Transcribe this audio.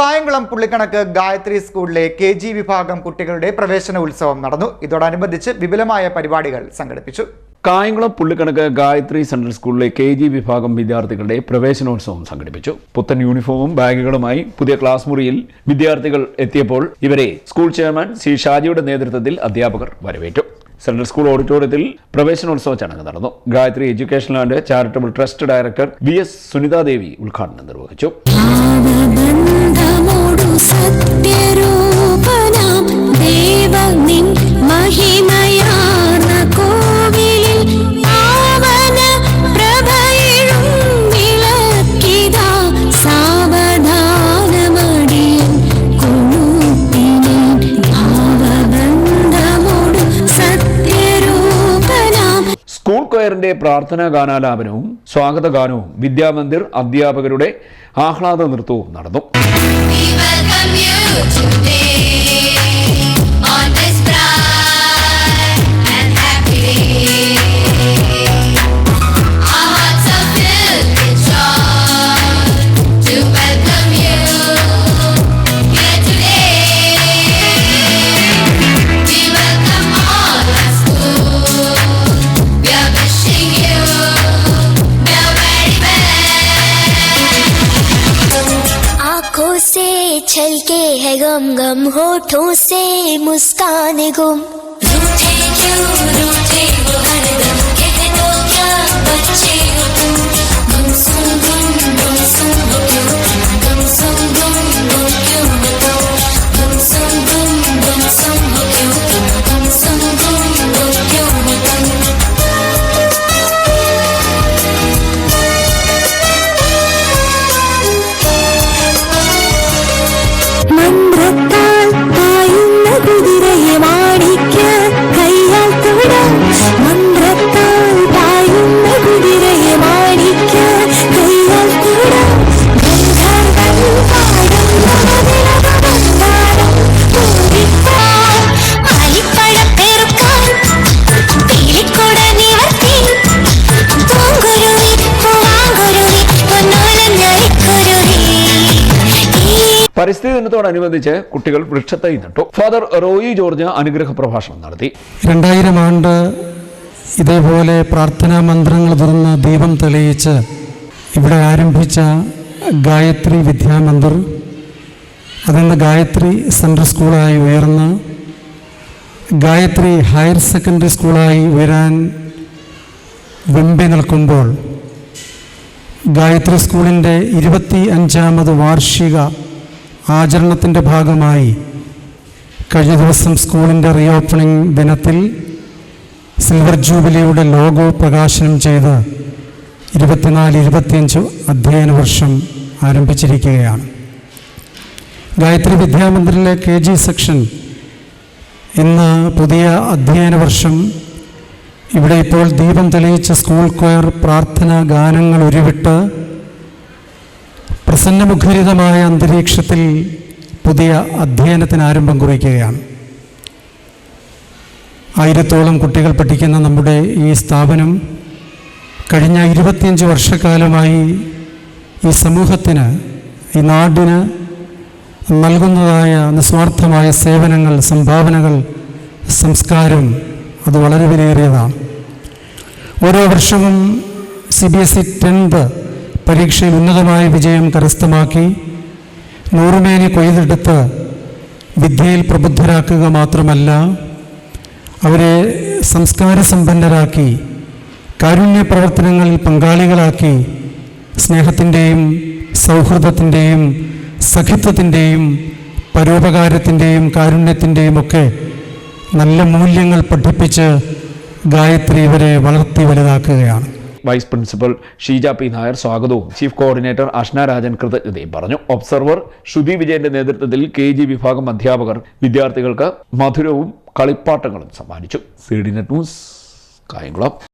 കായംകുളം പുള്ളിക്കണക്ക് ഗായത്രി സ്കൂളിലെ K G വിഭാഗം കുട്ടികളുടെ പ്രവേശന ഉത്സവം നടന്നു. ഇതോടനുബന്ധിച്ച് വിപുലമായ പരിപാടികൾ സംഘടിപ്പിച്ചു. കായംകുളം പുള്ളിക്കണക്ക് ഗായത്രി സെൻട്രൽ സ്കൂളിലെ കെ ജി വിഭാഗം വിദ്യാർത്ഥികളുടെ പ്രവേശനോത്സവം സംഘടിപ്പിച്ചു. പുത്തൻ യൂണിഫോമും ബാഗുകളുമായി പുതിയ ക്ലാസ് മുറിയിൽ വിദ്യാർത്ഥികൾ എത്തിയപ്പോൾ ഇവരെ സ്കൂൾ ചെയർമാൻ സി ഷാജിയുടെ നേതൃത്വത്തിൽ അധ്യാപകർ വരവേറ്റു. സെൻട്രൽ സ്കൂൾ ഓഡിറ്റോറിയത്തിൽ പ്രവേശനോത്സവ ചടങ്ങ് നടന്നു. Gayatri education and charitable trust director V S Sunitadevi ഉദ്ഘാടനം നിർവഹിച്ചു. സത്യരൂപനാം. സ്കൂൾ കൊയറിന്റെ പ്രാർത്ഥനാ ഗാനാലാപനവും സ്വാഗത ഗാനവും വിദ്യാമന്ദിർ അധ്യാപകരുടെ ആഹ്ലാദ നൃത്തവും നടന്നു. छलके है गम गम होठों से मुस्कान गुम। रूठे പരിസ്ഥിതി ദിനത്തോടനുബന്ധിച്ച് കുട്ടികൾ വൃക്ഷത്തൈ നട്ടു. ഫാദർ റോയി ജോർജ് അനുഗ്രഹ പ്രഭാഷണം നടത്തി. രണ്ടായിരം ആണ്ട് ഇതേപോലെ പ്രാർത്ഥനാ മന്ത്രങ്ങൾ തുറന്ന് ദീപം തെളിയിച്ച് ഇവിടെ ആരംഭിച്ച ഗായത്രി വിദ്യാമന്ദിർ അതിന്ന് ഗായത്രി സെൻട്രൽ സ്കൂളായി ഉയർന്ന് ഗായത്രി ഹയർ സെക്കൻഡറി സ്കൂളായി ഉയരാൻ വെമ്പി നിൽക്കുമ്പോൾ ഗായത്രി സ്കൂളിന്റെ ഇരുപത്തി അഞ്ചാമത് വാർഷിക ആചരണത്തിന്റെ ഭാഗമായി കഴിഞ്ഞ ദിവസം സ്കൂളിന്റെ റീഓപ്പണിംഗ് ദിനത്തിൽ സിൽവർ ജൂബിലിയുടെ ലോഗോ പ്രകാശനം ചെയ്ത് ഇരുപത്തിനാല് ഇരുപത്തിയഞ്ച് അധ്യയന വർഷം ആരംഭിച്ചിരിക്കുകയാണ്. ഗായത്രി വിദ്യാമന്ദിറിലെ കെ ജി സെക്ഷൻ ഇന്ന് പുതിയ അധ്യയന വർഷം. ഇവിടെ ഇപ്പോൾ ദീപം തെളിയിച്ച സ്കൂൾ കൊയർ പ്രാർത്ഥന ഗാനങ്ങൾ ഉരുവിട്ട് പ്രസന്നമുഖരിതമായ അന്തരീക്ഷത്തിൽ പുതിയ അധ്യയനത്തിന് ആരംഭം കുറിക്കുകയാണ്. ആയിരത്തോളം കുട്ടികൾ പഠിക്കുന്ന നമ്മുടെ ഈ സ്ഥാപനം കഴിഞ്ഞ ഇരുപത്തിയഞ്ച് വർഷക്കാലമായി ഈ സമൂഹത്തിന് ഈ നാടിന് നൽകുന്നതായ നിസ്വാർത്ഥമായ സേവനങ്ങൾ സംഭാവനകൾ സംസ്കാരം അത് വളരെ വിലയേറിയതാണ്. ഓരോ വർഷവും C B S E tenth പരീക്ഷയിൽ ഉന്നതമായ വിജയം കരസ്ഥമാക്കി നൂറുമേനി കൊയ്തെടുത്ത് വിദ്യയിൽ പ്രബുദ്ധരാക്കുക മാത്രമല്ല അവരെ സംസ്കാര സമ്പന്നരാക്കി കാരുണ്യ പ്രവർത്തനങ്ങളിൽ പങ്കാളികളാക്കി സ്നേഹത്തിന്റെയും സൗഹൃദത്തിന്റെയും സഖിത്വത്തിന്റെയും പരോപകാരത്തിന്റെയും കാരുണ്യത്തിന്റെയും ഒക്കെ നല്ല മൂല്യങ്ങൾ പഠിപ്പിച്ച് ഗായത്രി ഇവരെ വളർത്തി വലുതാക്കുകയാണ്. Vice principal Sheeja P. Nair സ്വാഗതവും. ചീഫ് കോർഡിനേറ്റർ അഷ്ന രാജൻ കൃതജ്ഞതയും പറഞ്ഞു. ഒബ്സർവർ ശ്രുതി വിജയന്റെ നേതൃത്വത്തിൽ കെ ജി വിഭാഗം അധ്യാപകർ വിദ്യാർത്ഥികൾക്ക് മധുരവും കളിപ്പാട്ടങ്ങളും സമ്മാനിച്ചു. C D net news Kayamkulam.